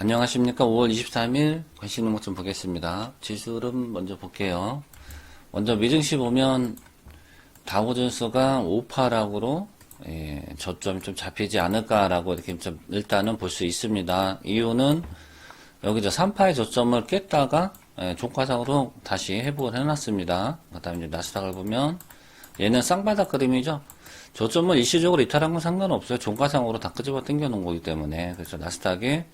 안녕하십니까. 5월 23일 관심 종목 좀 보겠습니다. 지수 흐름 먼저 볼게요. 먼저 미증시 보면 다우존스가 5파락으로 예, 저점이 좀 잡히지 않을까라고 이렇게 좀 일단은 볼 수 있습니다. 이유는 여기 저 3파의 저점을 깼다가 예, 종가상으로 다시 회복을 해놨습니다. 그 다음에 이제 나스닥을 보면 얘는 쌍바닥 그림이죠. 저점을 일시적으로 이탈한 건 상관없어요. 종가상으로 다 끄집어 당겨 놓은 거기 때문에. 그래서 나스닥에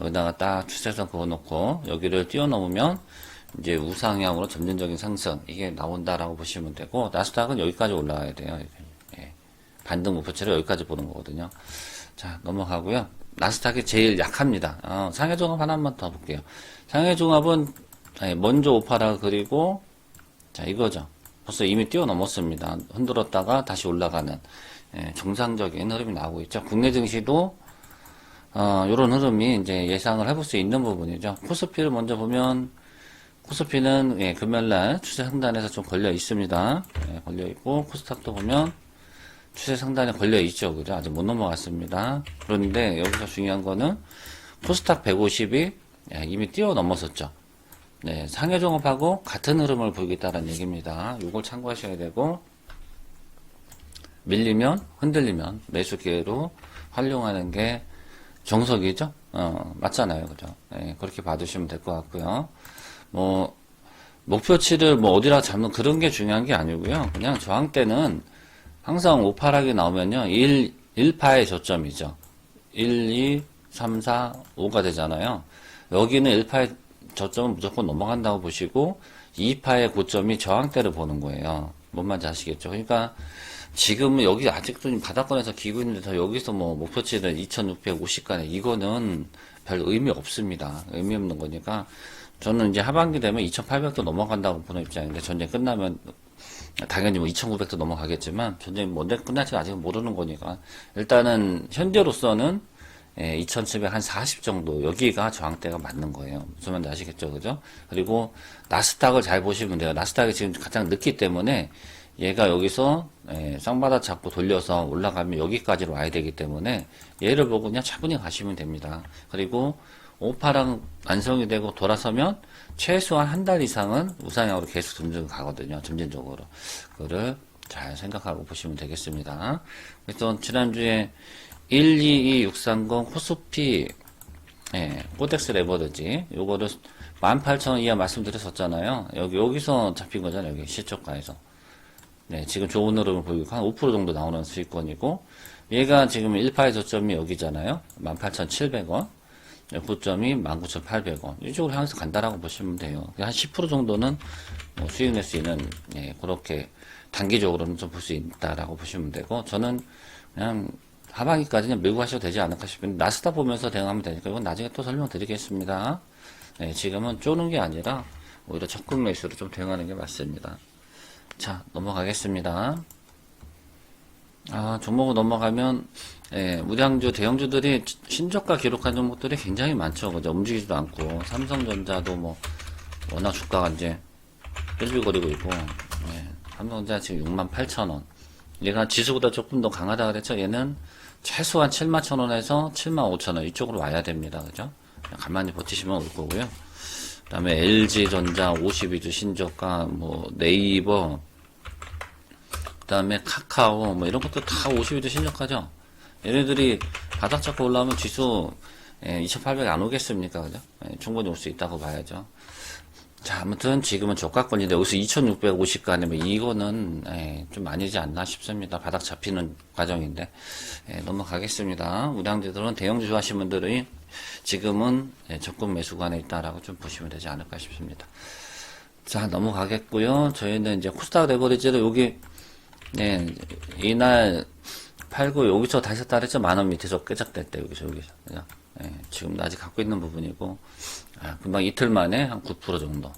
여기다가 딱 추세선 그어놓고 여기를 뛰어넘으면 이제 우상향으로 점진적인 상승 이게 나온다라고 보시면 되고 나스닥은 여기까지 올라가야 돼요. 예. 반등 목표치를 여기까지 보는 거거든요. 자 넘어가고요. 나스닥이 제일 약합니다. 어, 상해종합 하나만 더 볼게요. 상해종합은 예, 먼저 오파라 그리고 자 이거죠. 벌써 이미 뛰어넘었습니다. 흔들었다가 다시 올라가는 예, 정상적인 흐름이 나오고 있죠. 국내 증시도 어, 요런 흐름이 이제 예상을 해볼 수 있는 부분이죠. 코스피를 먼저 보면, 코스피는, 예, 금요일날 추세 상단에서 좀 걸려 있습니다. 예, 걸려 있고, 코스닥도 보면 추세 상단에 걸려 있죠. 그죠? 아직 못 넘어갔습니다. 그런데 여기서 중요한 거는 코스닥 150이 예, 이미 뛰어넘었었죠. 네, 상해종합하고 같은 흐름을 보이겠다는 얘기입니다. 요걸 참고하셔야 되고, 밀리면, 흔들리면 매수 기회로 활용하는 게 정석이죠? 어, 맞잖아요. 그죠? 예, 그렇게 봐두시면 될 것 같고요. 뭐, 목표치를 뭐 어디라 잡는 그런 게 중요한 게 아니고요. 그냥 저항 때는 항상 오파락이 나오면요. 1, 1파의 저점이죠. 1, 2, 3, 4, 5가 되잖아요. 여기는 1파의 저점은 무조건 넘어간다고 보시고 2파의 고점이 저항대를 보는 거예요. 뭔 말인지 아시겠죠? 그러니까 지금은 여기 아직도 바닥권에서 기고 있는데 더 여기서 뭐 목표치는 2650가네. 이거는 별 의미 없습니다. 의미 없는 거니까 저는 이제 하반기 되면 2800도 넘어간다고 보는 입장인데 전쟁 끝나면 당연히 뭐 2900도 넘어가겠지만 전쟁이 언제 끝날지 아직 모르는 거니까 일단은 현재로서는 예, 2700 한 40 정도 여기가 저항대가 맞는 거예요. 무슨 말인지 아시겠죠, 그죠? 그리고 나스닥을 잘 보시면 돼요. 나스닥이 지금 가장 늦기 때문에 얘가 여기서 예, 쌍바닥 잡고 돌려서 올라가면 여기까지로 와야 되기 때문에 얘를 보고 그냥 차분히 가시면 됩니다. 그리고 오파랑 완성이 되고 돌아서면 최소한 한 달 이상은 우상향으로 계속 점점 가거든요. 점진적으로. 그거를 잘 생각하고 보시면 되겠습니다. 그래서 지난주에 122630 코스피 예, 코덱스 레버리지 요거를 18,000원 이하 말씀드렸었잖아요. 여기 여기서 잡힌 거잖아요. 여기 시초가에서. 네, 지금 좋은 흐름을 보이고 한 5% 정도 나오는 수익권이고 얘가 지금 1파의 저점이 여기잖아요. 18,700원. 고점이 19,800원. 이쪽으로 향해서 간다라고 보시면 돼요. 한 10% 정도는 뭐 수익 낼 수 있는 예, 그렇게 단기적으로는 좀 볼 수 있다라고 보시면 되고 저는 그냥 하반기까지 는 밀고 하셔도 되지 않을까 싶은데 나스닥 보면서 대응하면 되니까 이건 나중에 또 설명드리겠습니다. 네, 지금은 쪼는 게 아니라 오히려 적극 매수로 좀 대응하는 게 맞습니다. 자, 넘어가겠습니다. 아, 종목을 넘어가면, 예, 우량주, 대형주들이 신저가 기록한 종목들이 굉장히 많죠. 그죠? 움직이지도 않고, 삼성전자도 뭐, 워낙 주가가 이제, 끌비거리고 있고, 예, 삼성전자 지금 68,000원. 얘가 지수보다 조금 더 강하다 그랬죠? 얘는 최소한 71,000원에서 75,000원 이쪽으로 와야 됩니다. 그죠? 가만히 버티시면 올 거고요. 그 다음에 LG전자 52주 신저가, 뭐, 네이버, 그 다음에 카카오, 뭐, 이런 것도 다 52주 신저가죠? 얘네들이 바닥 잡고 올라오면 지수, 예, 2800 안 오겠습니까? 그죠? 예, 충분히 올 수 있다고 봐야죠. 자, 아무튼 지금은 저가권인데 여기서 2650가네, 뭐, 이거는, 예, 좀 아니지 않나 싶습니다. 바닥 잡히는 과정인데. 예, 넘어가겠습니다. 우량주들은 대형주 하신 분들이 지금은 예, 적금 매수관에 있다라고 좀 보시면 되지 않을까 싶습니다. 자, 넘어가겠고요. 저희는 이제 코스닥 레버리지를 여기, 네, 이날 팔고 여기서 다시 따르죠. 만원 밑에서 때 여기서 여기서 그죠? 예, 지금 아직 갖고 있는 부분이고 아, 금방 이틀 만에 한 9% 정도.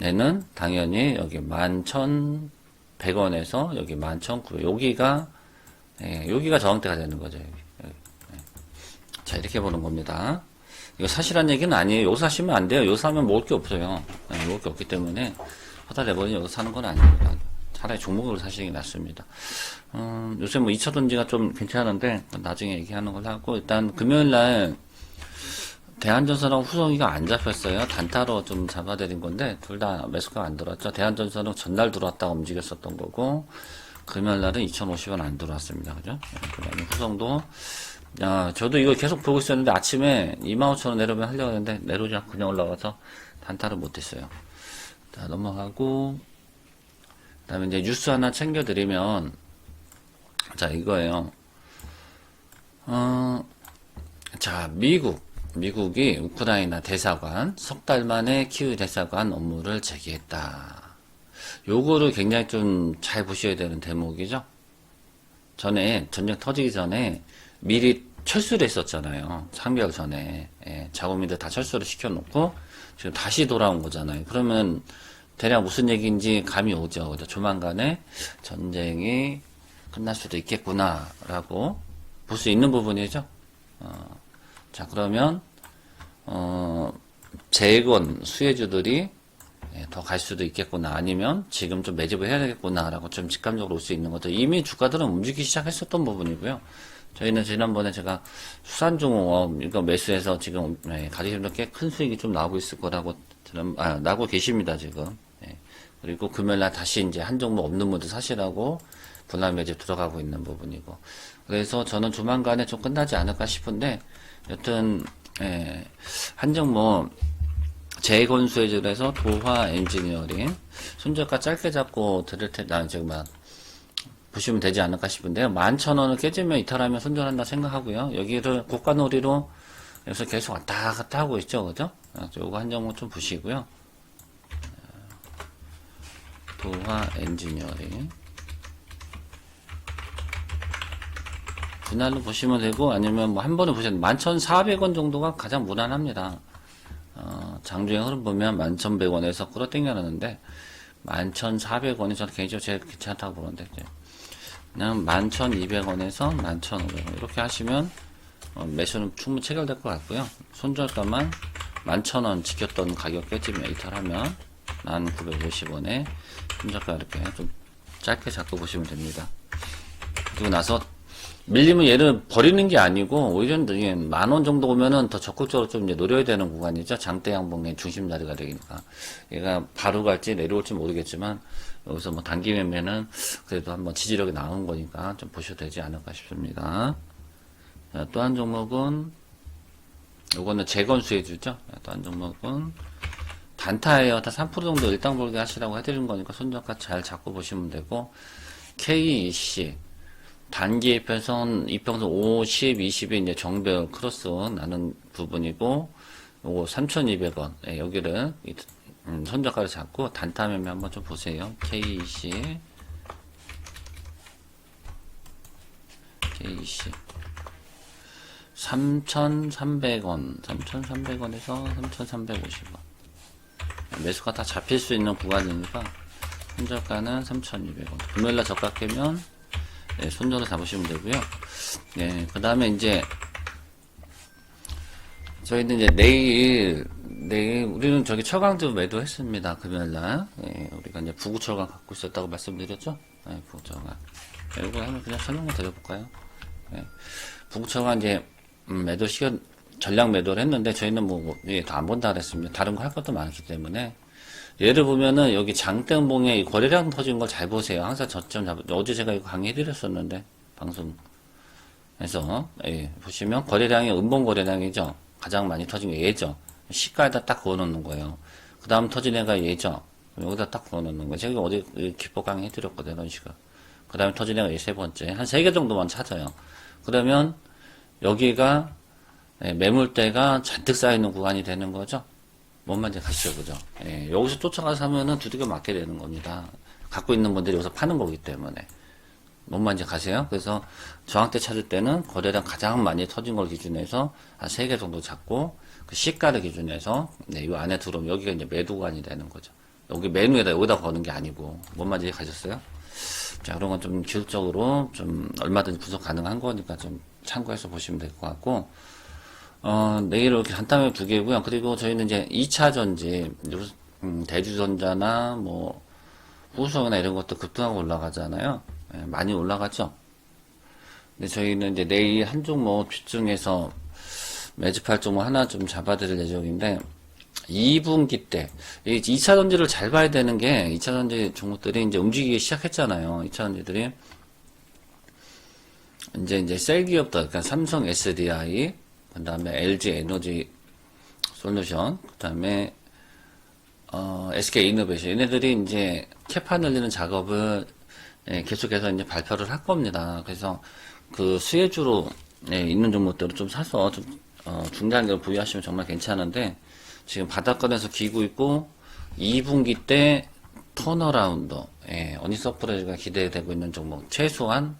얘는 당연히 여기 11,100원에서 여기 11,900원 여기가 예, 여기가 저항대가 되는 거죠. 여기. 여기. 예. 자 이렇게 보는 겁니다. 이거 사실한 얘기는 아니에요. 여기서 사시면 안 돼요. 여기서 하면 먹을 게 없어요. 예, 먹을 게 없기 때문에 하다 내버리니 여기서 사는 건 아닙니다. 차라리 종목으로 사시는 게 낫습니다. 음, 요새 뭐 2차 돈지가 좀 괜찮은데 나중에 얘기하는 걸 하고 일단 금요일 날 대한전선하고 후송이가 안 잡혔어요. 단타로 좀 잡아드린 건데, 둘 다 매수가 안 들어왔죠. 대한전선은 전날 들어왔다가 움직였었던 거고, 금요일 날은 2,050원 안 들어왔습니다. 그죠? 그 다음에 후성도, 야, 저도 이거 계속 보고 있었는데, 아침에 25,000원 내려오면 하려고 했는데, 내려오지 않고 그냥 올라가서 단타를 못했어요. 자, 넘어가고, 그 다음에 이제 뉴스 하나 챙겨드리면, 자, 이거예요. 어, 자, 미국. 미국이 우크라이나 대사관, 석 달 만에 키우 대사관 업무를 재개했다. 요거를 굉장히 좀 잘 보셔야 되는 대목이죠. 전에, 전쟁 터지기 전에 미리 철수를 했었잖아요. 3개월 전에. 예, 작업민들 다 철수를 시켜놓고 지금 다시 돌아온 거잖아요. 그러면 대략 무슨 얘기인지 감이 오죠. 그죠? 조만간에 전쟁이 끝날 수도 있겠구나라고 볼 수 있는 부분이죠. 어, 자 그러면 어, 재건 수혜주들이 예, 더갈 수도 있겠구나 아니면 지금 좀 매집을 해야 되겠구나라고 좀 직감적으로 올 수 있는 것도 이미 주가들은 움직이기 시작했었던 부분이고요. 저희는 지난번에 제가 수산중공업 이거 매수해서 지금 예, 가지시면 꽤큰 수익이 좀 나오고 있을 거라고 지난 아, 나고 계십니다 지금. 예. 그리고 금요일날 다시 이제 한 종목 없는 분들 사시라고 분할 매집 들어가고 있는 부분이고. 그래서 저는 조만간에 좀 끝나지 않을까 싶은데 여튼 예, 한 종목 재건수해줄에서 도화 엔지니어링 손절가 짧게 잡고 드릴 테, 나 지금 막 보시면 되지 않을까 싶은데요. 만천 원을 깨지면 이탈하면 손절한다 생각하고요. 여기를 고가놀이로 여기서 계속 왔다 갔다 하고 있죠, 그죠? 아, 요거 한 종목 좀 보시고요. 도화 엔지니어링 분할로 보시면 되고 아니면 뭐 한 번에 보시면 11,400원 정도가 가장 무난합니다. 어, 장중에 흐름 보면 11,100원에서 끌어당겨놨는데 11,400원이 저는 개인적으로 제일 괜찮다고 보는데 그냥 11,200원에서 11,500원 이렇게 하시면 어, 매수는 충분히 체결될 것 같고요. 손절가만 11,000원 지켰던 가격 깨지면 이탈하면 1,950원에 손절가 이렇게 좀 짧게 잡고 보시면 됩니다. 그리고 나서 밀리면 얘를 버리는 게 아니고 오히려 만원 정도 오면은 더 적극적으로 좀 이제 노려야 되는 구간이죠. 장대 양봉의 중심 자리가 되니까 얘가 바로 갈지 내려올지 모르겠지만 여기서 뭐 단기 매매는 그래도 한번 지지력이 나온 거니까 좀 보셔도 되지 않을까 싶습니다. 또 한 종목은 요거는 재건수해 주죠. 또 한 종목은 단타예요. 다 3% 정도 일당 벌게 하시라고 해드린 거니까 손절가 잘 잡고 보시면 되고 KEC 단기 이평선, 이평선 50, 20이 이제 정별 크로스 나는 부분이고, 요거 3,200원. 예, 여기를, 음, 손절가를 잡고 단타 매매 한번 좀 보세요. KEC. KEC. 3,300원. 3,300원에서 3,350원. 매수가 다 잡힐 수 있는 구간이니까, 손절가는 3,200원. 금요일날 저가 깨면, 네, 손절을 잡으시면 되고요. 네, 그 다음에 이제 저희는 이제 내일 내일 우리는 저기 철강도 매도했습니다. 금요일날 네, 우리가 이제 부구 철강 갖고 있었다고 말씀드렸죠. 네, 부구 철강. 네, 이거 한번 그냥 설명을 드려볼까요? 네, 부구 철강 이제 음, 매도 시간 전량 매도를 했는데 저희는 뭐 예, 본다 그랬습니다. 다른 거 할 것도 많기 때문에 예를 보면은 여기 장대음봉에 이 거래량 터진 걸 잘 보세요. 항상 저점 잡, 어제 제가 이거 강의 해드렸었는데, 방송에서, 예, 보시면 거래량이 음봉 거래량이죠. 가장 많이 터진 게 얘죠. 시가에다 딱 그어놓는 거예요. 그 다음 터진 애가 얘죠. 여기다 딱 그어놓는 거예요. 제가 어제 기법 강의 해드렸거든요. 이런 식으로. 그 다음에 터진 애가 얘 세 번째. 한 세 개 정도만 찾아요. 그러면 여기가 예, 매물대가 잔뜩 쌓여있는 구간이 되는 거죠. 뭔 말인지 가시죠, 그죠? 예, 여기서 쫓아가서 하면은 두들겨 맞게 되는 겁니다. 갖고 있는 분들이 여기서 파는 거기 때문에. 뭔 말인지 가세요? 그래서 저항대 찾을 때는 거래량 가장 많이 터진 걸 기준해서 한 세 개 정도 잡고 그 시가를 기준해서 네, 이 안에 들어오면 여기가 이제 매도관이 되는 거죠. 여기 메뉴에다 여기다 거는 게 아니고 뭔 말인지 가셨어요? 자, 그런 건 좀 기술적으로 좀 얼마든지 분석 가능한 거니까 좀 참고해서 보시면 될 것 같고 어, 내일 이렇게 간단하게 두 개고요. 그리고 저희는 이제 2차 전지, 음, 대주전자나 뭐, 후성이나 이런 것도 급등하고 올라가잖아요. 예, 많이 올라가죠. 근데 저희는 이제 내일 한 종목 집중해서 매집할 종목 하나 좀 잡아드릴 예정인데 2분기 때, 이 2차 전지를 잘 봐야 되는 게 2차 전지 종목들이 이제 움직이기 시작했잖아요. 2차 전지들이. 이제 이제 셀 기업들, 그러니까 삼성 SDI, 그 다음에 LG 에너지 솔루션, 그 다음에 어, SK 이노베이션 얘네들이 이제 캐파 늘리는 작업을 예, 계속해서 이제 발표를 할 겁니다. 그래서 그 수혜주로 예, 있는 종목들을 좀 사서 좀 어, 중단기를 보유하시면 정말 괜찮은데 지금 바닥권에서 기고 있고 2분기 때 턴어라운드 예, 어니 서프라이즈가 기대되고 있는 종목 최소한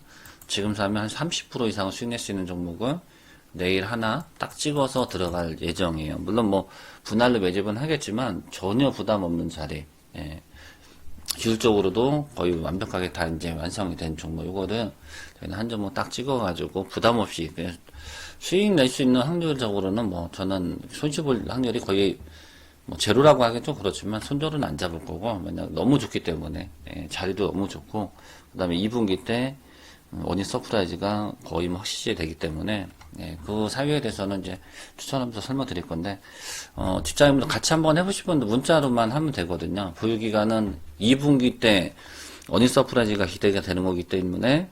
지금 사면 한 30% 이상을 수익 낼 수 있는 종목을 내일 하나 딱 찍어서 들어갈 예정이에요. 물론 뭐 분할로 매집은 하겠지만 전혀 부담 없는 자리. 예. 기술적으로도 거의 완벽하게 다 이제 완성이 된 종목. 이거를 저희는 한 종목 딱 찍어가지고 부담 없이 그냥 수익 낼 수 있는 확률적으로는 뭐 저는 손실 볼 확률이 거의 뭐 제로라고 하긴 좀 그렇지만 손절은 안 잡을 거고 왜냐 너무 좋기 때문에 예, 자리도 너무 좋고 그다음에 2분기 때 원인 서프라이즈가 거의 뭐 확실시 되기 때문에 예, 그 사유에 대해서는 이제 추천하면서 설명드릴 건데 어, 직장인분들 같이 한번 분들 문자로만 하면 되거든요. 보유기간은 2분기 때 원인 서프라이즈가 기대가 되는 거기 때문에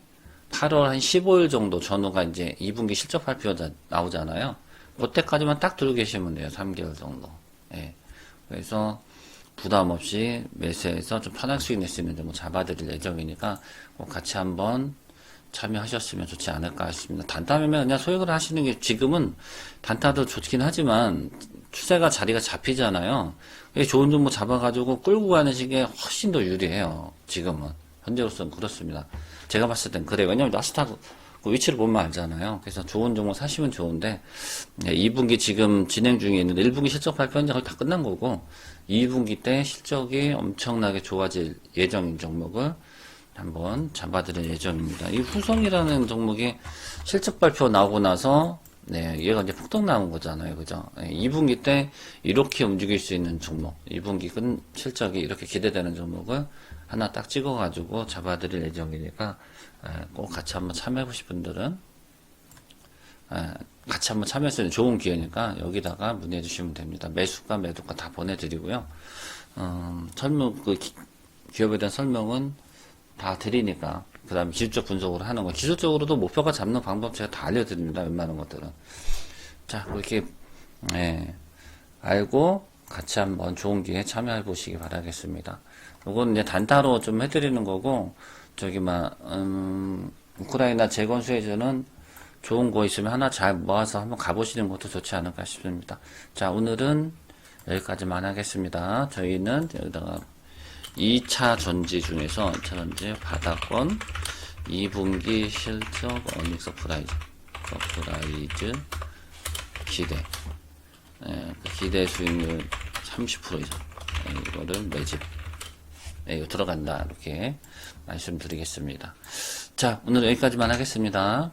8월 한 15일 정도 전후가 이제 2분기 실적 발표가 나오잖아요. 그때까지만 딱 들고 계시면 돼요. 3개월 정도. 예. 그래서 부담 없이 매수해서 좀 편할 수 있는 수 있는 정도 잡아드릴 예정이니까 꼭 같이 한번 참여하셨으면 좋지 않을까 싶습니다. 단타면 그냥 소액을 하시는 게 지금은 단타도 좋긴 하지만 추세가 자리가 잡히잖아요. 좋은 정보 잡아가지고 끌고 가는 식에 훨씬 더 유리해요. 지금은. 현재로서는 그렇습니다. 제가 봤을 땐 그래요. 왜냐면 나스닥 그 위치를 보면 알잖아요. 그래서 좋은 종목 사시면 좋은데, 네, 2분기 지금 진행 중에 있는데, 1분기 실적 발표 이제 거의 다 끝난 거고, 2분기 때 실적이 엄청나게 좋아질 예정인 종목을 한번 잡아드릴 예정입니다. 이 후성이라는 종목이 실적 발표 나오고 나서 네, 얘가 이제 폭등 나온 거잖아요. 그죠? 네, 2분기 때 이렇게 움직일 수 있는 종목, 2분기 근 실적이 이렇게 기대되는 종목을 하나 딱 찍어가지고 잡아드릴 예정이니까 에, 꼭 같이 한번 참여해보고 싶은 분들은 에, 같이 한번 참여할 수 있는 좋은 기회니까 여기다가 문의해 주시면 됩니다. 매수가 매도가 다 보내드리고요. 음, 설명, 그 기, 기업에 대한 설명은 다 드리니까. 그 다음에 기술적 분석으로 하는 거. 기술적으로도 목표가 잡는 방법 제가 다 알려드립니다 웬만한 것들은. 자 그렇게 예, 알고 같이 한번 좋은 기회 참여해 보시기 바라겠습니다. 요건 이제 단타로 좀 해드리는 거고 저기 막 음, 우크라이나 재건 수혜주는 좋은 거 있으면 하나 잘 모아서 한번 가보시는 것도 좋지 않을까 싶습니다. 자 오늘은 여기까지만 하겠습니다. 저희는 여기다가 2차 전지 중에서 2차 전지 바닥권 2분기 실적 어닝 서프라이즈. 서프라이즈 기대. 예, 그 기대 수익률 30% 이상. 예, 이거를 매집. 예, 이거 들어간다. 이렇게 말씀드리겠습니다. 자 오늘 여기까지만 하겠습니다